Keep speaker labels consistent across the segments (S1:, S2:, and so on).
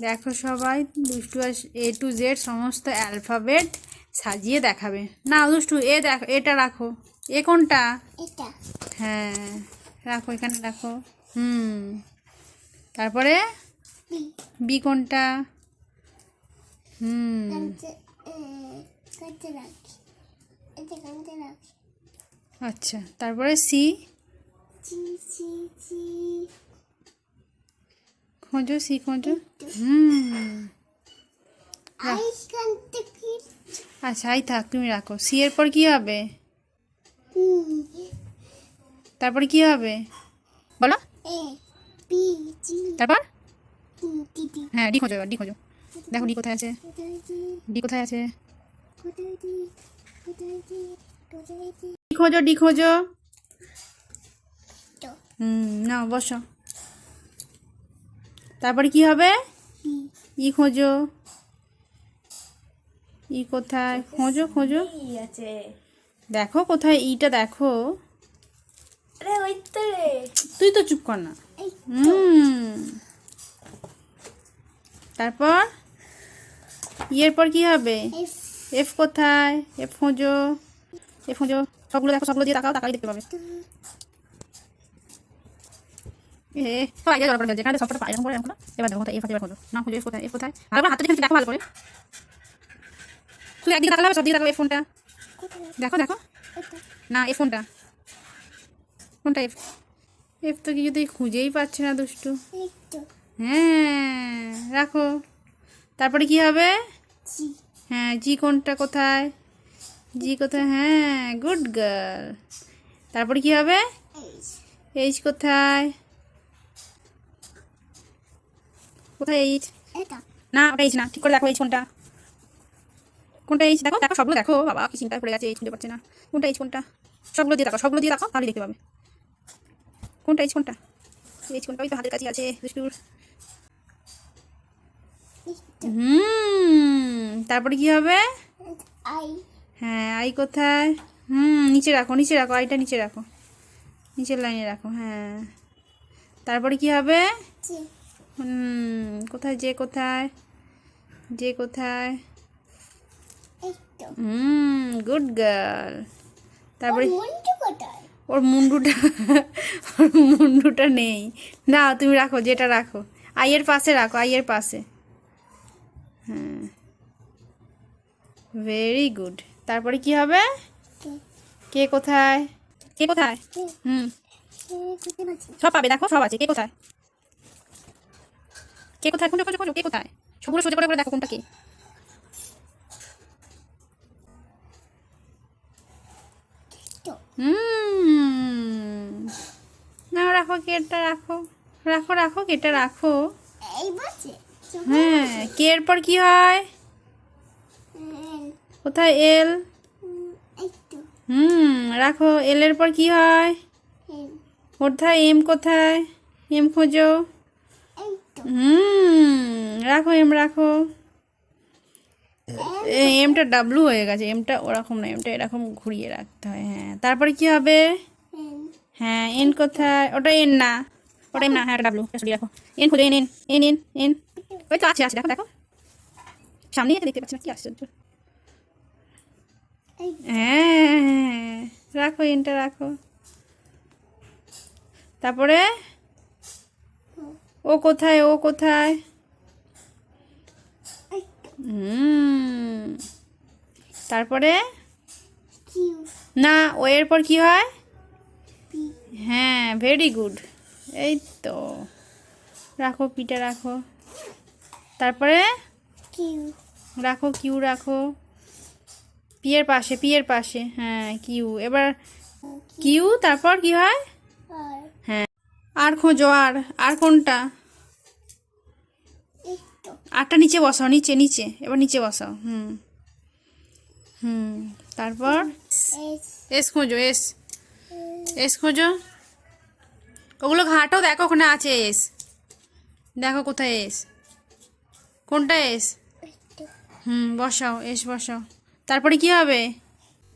S1: দেখো সবাই দুষ্টু এ টু জেড সমস্ত অ্যালফাবেট সাজিয়ে দেখাবে। না দুষ্টু এ দেখো এটা রাখো। এ কোনটা? হ্যাঁ রাখো এখানে রাখো। হুম। তারপরে?
S2: বি
S1: কোনটা? হুম। আচ্ছা তারপরে সি খোঁজো সি খোঁজো হুম
S2: আই
S1: আচ্ছা এই থাক তুমি রাখো। সি এর পর কি হবে? তারপরে কি হবে? বলো। তারপর? হ্যাঁ ডি খোঁজো ডি খোঁজো। দেখো ডি কোথায় আছে? ডি কোথায় আছে? ডি খোঁজো ডি খোঁজো। হুম না বসো। তারপরে কি হবে? ই। খোঁজো। ই কোথায়? খোঁজো খোঁজো। দেখো কোথায় ইটা দেখো। তুই তো চুপ কর না। হুম। তারপর? ইয়ের পর কি হবে?
S2: এফ।
S1: এফ কোথায়? এফ খোঁজো। এফ খোঁজো। সবগুলো দেখো সবগুলো দিয়ে তাকাও তাকাই দেখতে পাবে। এ তো আগে জল করে ফেলছে এখানে সবটা এরকম করে এরকম এবার দেখো কোথায় এবার না খোঁজো কোথায় এফ কোথায় আর এবার হাতে দেখে দেখো ভালো করে তুই একদিকে তাকালে হবে সব দিকে তাকাবে এফ ফোনটা। দেখো দেখো। না এফ ফোনটা। এফ। এফ তো কিছুতেই খুঁজেই পাচ্ছে না দুষ্টু। হ্যাঁ রাখো। তারপরে কি হবে? হ্যাঁ জি কোনটা কোথায়? জি কোথায়? হ্যাঁ গুড গার্ল। তারপরে কি হবে?
S2: এইচ
S1: কোথায়? কোথায় এইচ না ওটা এইচ না ঠিক করে দেখো এইচ কোনটা কোনটা এইচ দেখো দেখো সবগুলো দেখো। বাবা কি চিন্তা পড়ে গেছে এইচ না। কোনটা এইচ কোনটা সবগুলো দিয়ে দেখো সবগুলো দিয়ে দেখো তাহলে দেখতে পাবে। কোনটা এইচ কোনটা এইচ কোনটা ওই তো হাতের কাছে আছে দুষ্টুর হুম তারপরে কি হবে? হ্যাঁ আই কোথায়? হুম নিচে রাখো নিচে রাখো আইটা নিচে রাখো। নিচের লাইনে রাখো হ্যাঁ। তারপরে কি হবে? হুম কোথায় যে কোথায়? যে কোথায়? Hmm good girl. তারপরে ওর মুন্ডুটা ওর মুন্ডুটা নেই। না তুমি রাখো যেটা রাখো। আইয়ের পাশে রাখো আইয়ের পাশে। হ্যাঁ। ভেরি গুড তারপরে কি হবে?
S2: কে
S1: কোথায়? কে কোথায়? হুম। সব পাবে দেখো সব আছে। কে কোথায়? কে কোথায়? খোঁজো খোঁজো খোঁজো কে কোথায়? সবগুলো সোজা করে দেখো কোনটা কে। না রাখো কেটা রাখো। রাখো রাখো কেটা রাখো। হ্যাঁ কে এর পর কি হয়? কোথায় এল? হুম রাখো এল এর পর কি হয়?
S2: এম।
S1: কোথায় এম কোথায়? এম খোঁজো। হুম রাখো এম রাখো। এমটা ডাব্লু হয়ে গেছে এমটা ওরকম না এমটা এরকম ঘুরিয়ে রাখতে হয় হ্যাঁ। তারপরে কি হবে? হ্যাঁ এন কোথায়? ওটা এন না। ওটা এম না হ্যাঁ ডাব্লু রাখো এন খুঁজে N N N N N ওই তো আছে আছে দেখো দেখো। সামনে আছে দেখতে পাচ্ছি না কি আশ্চর্য। হ্যাঁ রাখো এনটা রাখো। তারপরে? ও কোথায়? ও কোথায়? হুম। তারপরে? না ও এরপর কি হয়? হ্যাঁ ভেরি গুড এই তো। রাখো পিটা রাখো। তারপরে? রাখো কিউ রাখো। পিয়ের পাশে পিয়ের পাশে। হ্যাঁ কিউ। এবার কিউ। তারপর কি হয়? হ্যাঁ আর খোঁজো আর আর কোনটা? আরটা নিচে বসাও নিচে নিচে এবার নিচে বসাও হুম। হুম তারপর?
S2: এস।
S1: এস খোঁজো এস। এস। খোঁজো। ওগুলো ঘাটো দেখো ওখানে আছে এস। দেখো কোথায় এস। কোনটা এস? হুম বসাও এস বসাও। তারপরে কি হবে?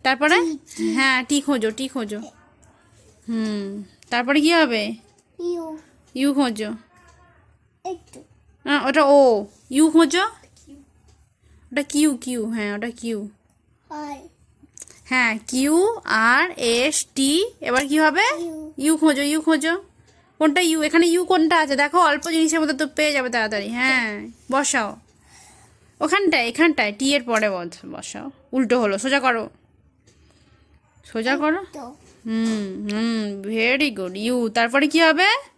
S1: তারপরে? হ্যাঁ টি খোঁজো টি খোঁজো। হুম তারপরে কি হবে?
S2: ইউ
S1: খোঁজো। আহ, ওটা ও। ইউ খোঁজো। ওটা কিউ কিউ হ্যাঁ ওটা কিউ। হ্যাঁ। কিউ আর এস টি এবার কি হবে?
S2: ইউ।
S1: খোঁজো ইউ খোঁজো। কোনটা ইউ? এখানে ইউ কোনটা আছে? দেখো অল্প জিনিসের মধ্যে তো পেয়ে যাবে তাড়াতাড়ি। হ্যাঁ বসাও। ওখানটায় এখানটায় টি এর পরে বস- বসাও। উল্টো হলো সোজা করো। সোজা করো। Hmm hmm very good. U তারপরে কি হবে?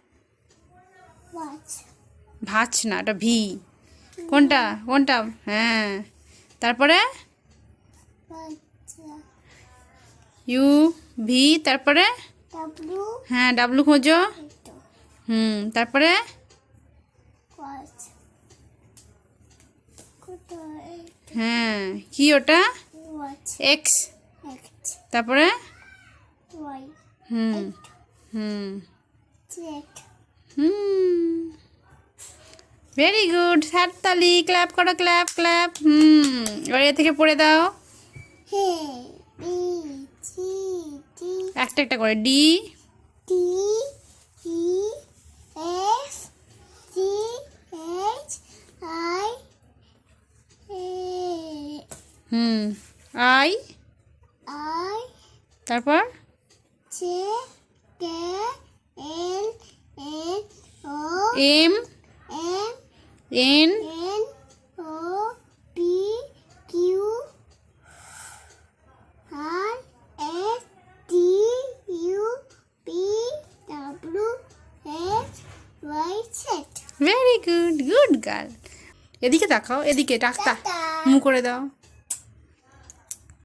S1: ভাজ। না এটা ভি। কোনটা? কোনটা? হ্যাঁ। তারপরে? ইউ ভি তারপরে? হ্যাঁ ডাব্লু খোঁজো। হুম তারপরে? হ্যাঁ কি ওটা? এক্স তারপরে? Hmm hmm. Hmm. Very good হাততালি ক্ল্যাপ করো ক্ল্যাপ ক্ল্যাপ হুম। এবার এ থেকে পড়ে দাও। একটা একটা করে। D.
S2: T E F G H I
S1: hmm. I.
S2: I.
S1: তারপর?
S2: J K
S1: M
S2: M
S1: N
S2: N O P Q R S T U P W X Y Z
S1: very good good girl এদিকে তাকাও এদিকে doctor মু করে দাও।